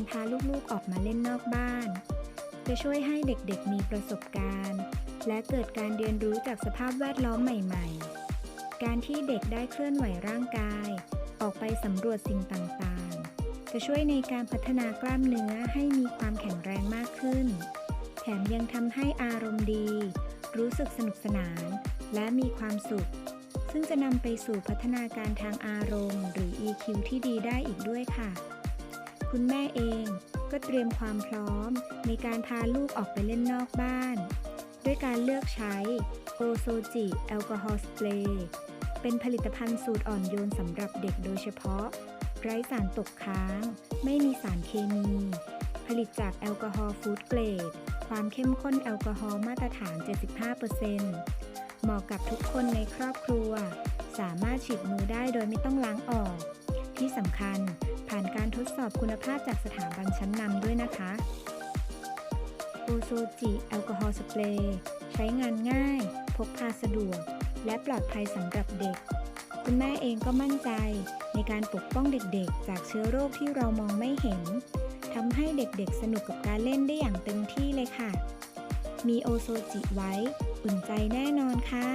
การพาลูกๆออกมาเล่นนอกบ้าน จะช่วยให้เด็กๆมีประสบการณ์ และเกิดการเรียนรู้จากสภาพแวดล้อมใหม่ๆ การที่เด็กได้เคลื่อนไหวร่างกาย ออกไปสำรวจสิ่งต่างๆ จะช่วยในการพัฒนากล้ามเนื้อให้มีความแข็งแรงมากขึ้น แถมยังทำให้อารมณ์ดี รู้สึกสนุกสนาน และมีความสุข ซึ่งจะนำไปสู่พัฒนาการทางอารมณ์ หรือ EQ ที่ดีได้อีกด้วยค่ะ คุณแม่เองก็เตรียมความพร้อมในการพาลูกออกไปเล่นนอกบ้าน ด้วยการเลือกใช้โอโซจิแอลกอฮอล์สเปรย์เป็นผลิตภัณฑ์สูตรอ่อนโยนสำหรับเด็กโดยเฉพาะ ไร้สารตกค้าง ไม่มีสารเคมี ผลิตจากแอลกอฮอล์ฟู้ดเกรด ความเข้มข้นแอลกอฮอล์มาตรฐาน 75%เหมาะกับทุกคนในครอบครัว สามารถฉีดมือได้โดยไม่ต้องล้างออก ที่สำคัญผ่านการ ดสอบคุณภาพจากสถาบันชั้นนำด้วยนะคะโอโซจิแอลกอฮอล์สเปรย์ใช้งานง่าย พกพาสะดวก และปลอดภัยสำหรับเด็ก คุณแม่เองก็มั่นใจในการปกป้องเด็กๆ จากเชื้อโรคที่เรามองไม่เห็นทำให้เด็กๆ สนุกกับการเล่นได้อย่างเต็มที่เลยค่ะ มีโอโซจิไว้ อุ่นใจแน่นอนค่ะ